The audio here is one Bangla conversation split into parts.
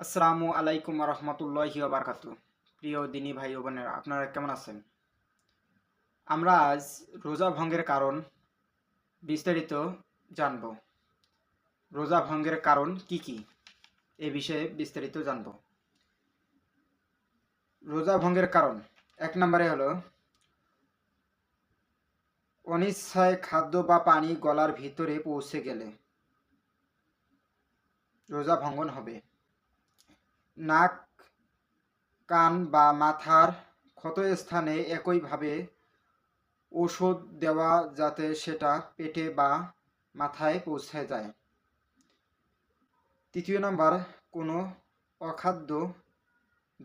আসসালামু আলাইকুম রহমতুল্লাহি বারকাতু। প্রিয় দিনী ভাই ও বোনেরা, আপনারা কেমন আছেন? আমরা আজ রোজা ভঙ্গের কারণ বিস্তারিত জানব। রোজা ভঙ্গের কারণ কি কি? এ বিষয়ে বিস্তারিত জানব। রোজা ভঙ্গের কারণ, এক নম্বরে হলো অনিচ্ছায় খাদ্য বা পানি গলার ভিতরে পৌঁছে গেলে রোজা ভঙ্গন হবে। নাক, কান বা মাথার ক্ষতস্থানে একইভাবে ওষুধ দেওয়া যাতে সেটা পেটে বা মাথায় পৌঁছে যায়। তৃতীয় নাম্বার, কোনো অখাদ্য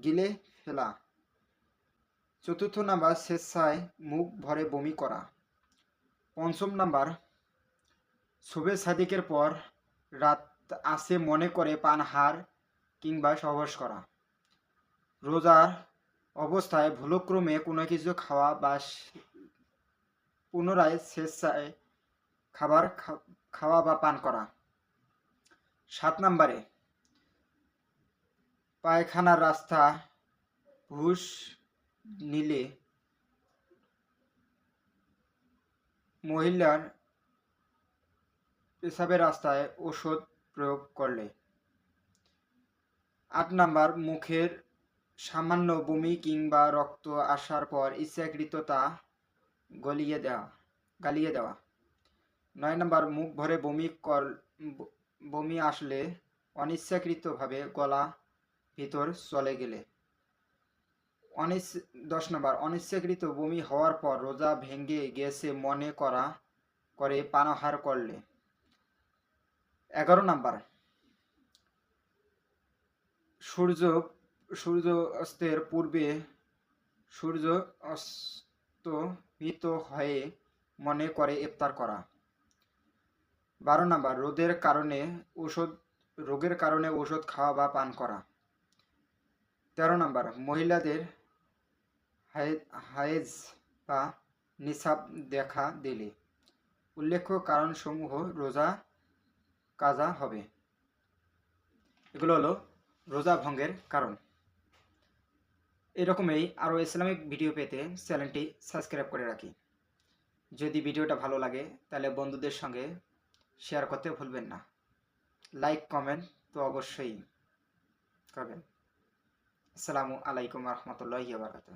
গিলে ফেলা। চতুর্থ নাম্বার, স্বেচ্ছায় মুখ ভরে বমি করা। পঞ্চম নাম্বার শুভে সাদিকের পর রাত আসে মনে করে পানহার কিংবা সহবাস করা। রোজার অবস্থায় ভুলক্রমে কোনো কিছু খাওয়া বা পুনরায় স্বেচ্ছায় খাবার খাওয়া বা পান করা। সাত নম্বরে, পায়খানার রাস্তা ঘুষ নিলে মহিলার পেশাবের রাস্তায় ওষুধ প্রয়োগ করলে। আট নাম্বার, মুখের সামান্য বমি কিংবা রক্ত আসার পর ইচ্ছাকৃত তা গলিয়ে দেওয়া, গালিয়ে দেওয়া। নয় নাম্বার, মুখ ভরে বমি কর বমি আসলে অনিচ্ছাকৃতভাবে গলা ভিতর চলে গেলে। অনিচ্ছ, দশ নম্বর, অনিচ্ছাকৃত বমি হওয়ার পর রোজা ভেঙে গেছে মনে করা, করে পানাহার করলে। এগারো নাম্বার সূর্য সূর্য অস্তের পূর্বে সূর্য অস্তমিত হয়ে মনে করে ইফতার করা। বারো নাম্বার, রোদের কারণে ওষুধ রোগের কারণে ওষুধ খাওয়া বা পান করা। তেরো নাম্বার, মহিলাদের হায়ে- হায়েজ বা নিসাব দেখা দিলে। উল্লেখ্য কারণসমূহ রোজা, কাজা হবে। এগুলো হলো রোজা ভঙ্গের কারণ। এরকমই আরও ইসলামিক ভিডিও পেতে চ্যানেলটি সাবস্ক্রাইব করে রাখি। যদি ভিডিওটা ভালো লাগে, তাহলে বন্ধুদের সঙ্গে শেয়ার করতে ভুলবেন না। লাইক, কমেন্ট তো অবশ্যই করবেন। আসসালামু আলাইকুম রহমতুল্লাহ বারকাতুহ।